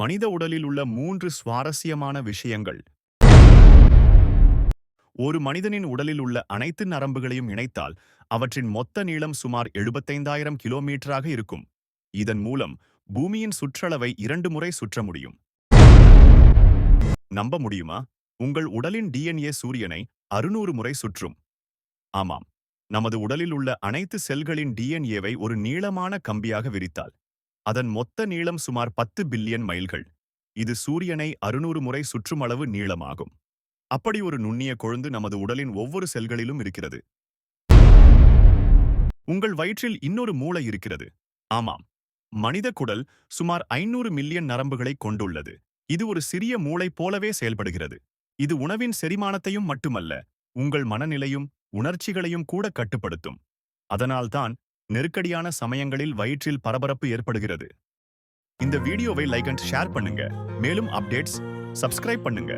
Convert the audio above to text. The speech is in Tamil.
மனித உடலில் உள்ள மூன்று சுவாரஸ்யமான விஷயங்கள். ஒரு மனிதனின் உடலில் உள்ள அனைத்து நரம்புகளையும் இணைத்தால் அவற்றின் மொத்த நீளம் சுமார் எழுபத்தைந்தாயிரம் கிலோமீட்டராக இருக்கும். இதன் மூலம் பூமியின் சுற்றளவை இரண்டு முறை சுற்ற முடியும். நம்ப முடியுமா? உங்கள் உடலின் டிஎன்ஏ சூரியனை அறுநூறு முறை சுற்றும். ஆமாம் நமது உடலில் உள்ள அனைத்து செல்களின் டிஎன்ஏவை ஒரு நீளமான கம்பியாக விரித்தால். அதன் மொத்த நீளம் சுமார் பத்து பில்லியன் மைல்கள். இது சூரியனை அறுநூறு முறை சுற்றுமளவு நீளமாகும். அப்படி ஒரு நுண்ணிய கொழுந்து நமது உடலின் ஒவ்வொரு செல்களிலும் இருக்கிறது. உங்கள் வயிற்றில் இன்னொரு மூளை இருக்கிறது. ஆமாம். மனித குடல் சுமார் ஐநூறு மில்லியன் நரம்புகளை கொண்டுள்ளது. இது ஒரு சிறிய மூளை போலவே செயல்படுகிறது. இது உணவின் செரிமானத்தையும் மட்டுமல்ல உங்கள் மனநிலையும் உணர்ச்சிகளையும் கூட கட்டுப்படுத்தும். அதனால்தான் நெருக்கடியான சமயங்களில் வயிற்றில் பரபரப்பு ஏற்படுகிறது. இந்த வீடியோவை லைக் அண்ட் ஷேர் பண்ணுங்க. மேலும் அப்டேட்ஸ் சப்ஸ்கிரைப் பண்ணுங்க.